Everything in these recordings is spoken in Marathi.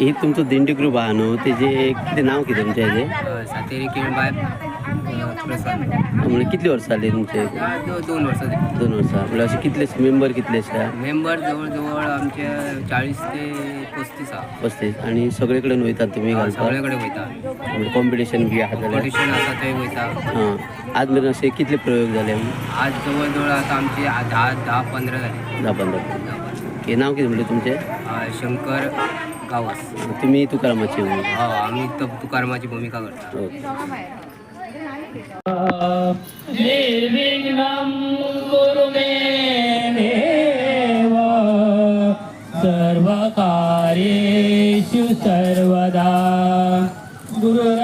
ही तुमचं दिंडी ग्रुप आहा न्हू तेजे कितें नांव कितें तुमचें हेजें सातेरी किळबाय म्हणजे कितली वर्सां जाली तुमचे? दोन वर्सां जाली दोन वर्सां म्हणजे अशे कितले मेंबर कितले आसा मेंबर जवळ आमचे चाळीस ते पस्तीस आहा पस्तीस. आणि सगळे कडेन वयतात तुमी घालपाक सगळे कडेन वयता म्हणजे कॉम्पिटिशन बी आहा जाल्यार कॉम्पिटिशन आसा थंय वयता हां. आज मेरेन असे कितले प्रयोग जाले आज जवळ जवळ आता आमची आ- दहा दहा पंधरा झाली. धा पंदरा हे नाव कितें म्हणजे तुमचें? शंकर गावस तुमी तुकारामाचे न्हू? हो आम्ही त- तुकारामाची भूमिका करता हो. निर्विघ्नं कुरु मे देव सर्वकार्येषु सर्वदा गुरुर्ब्रह्मा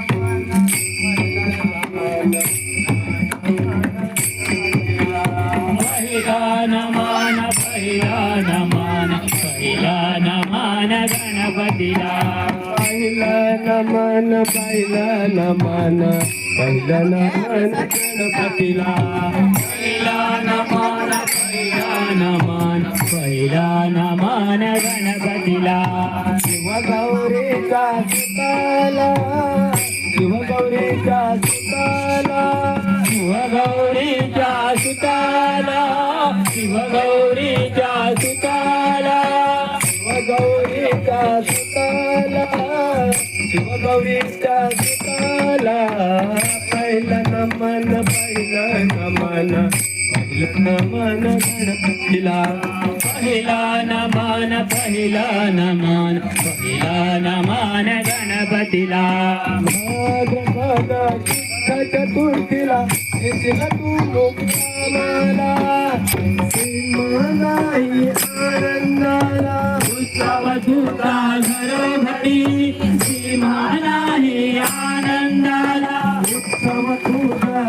नमान गणपतीला पहिला नमन पहिला नमन. पहिला नमन गणपतीला. पहिला नमान पहिला नमान. पहिला नमान गणपतीला. शिवगौरीचा सुताला. शिवगौरीचा सुताला. शिवगौरीच्या सुताला. शिवगौरीच्या सुताला शिवगौरीचा सुताला. पहिला नमन पहिला नमन पहिला नमन गणपतीला. पहिला नमान पहिला नमान पहिला नमान गणपतीला. भाद्रपदा शुद्ध चतुर्थीला येशील तू मुक्कामाला सिंहालाही आनंदाला. तुका घरोघरी सिंहालाही आनंदाला उत्सव तुझा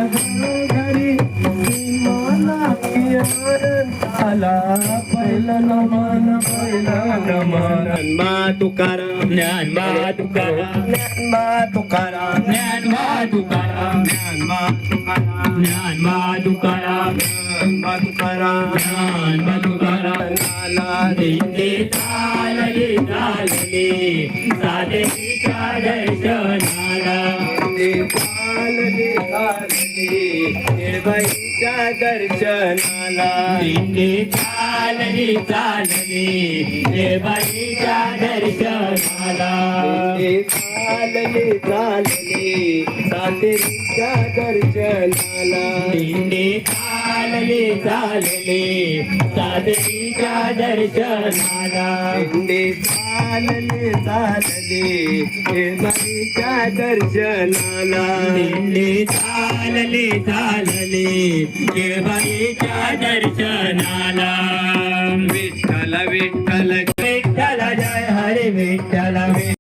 घरी सिंहालाही आनंदाला पहिला नमन पहिला नमन मा तुकाराम ज्ञानबा तुकाराम मा तुकाराम ज्ञानबा तुकाराम मा तुकाराम ज्ञानबा तुकाराम मा तुकाराम ज्ञानबा तुकाराम नाला दिंडे चालले. चालले साधेच्या दर्शनाला चालले चालले निर्भयीच्या दर्शनाला. दिंडे चालले चालले देवाईच्या दर्शनाला. चालले चालले सातेरीच्या दर्शनाला. दिंडे चालले चालले साधेच्या दर्शनाला. दिंडे चालले चालले निर्भयीच्या दर्शनाला. दिंडे चालले चालले. देवाईच्या दर्शनाला? विठ्ठल विठ्ठल विठ्ठल जय हरे विठ्ठल.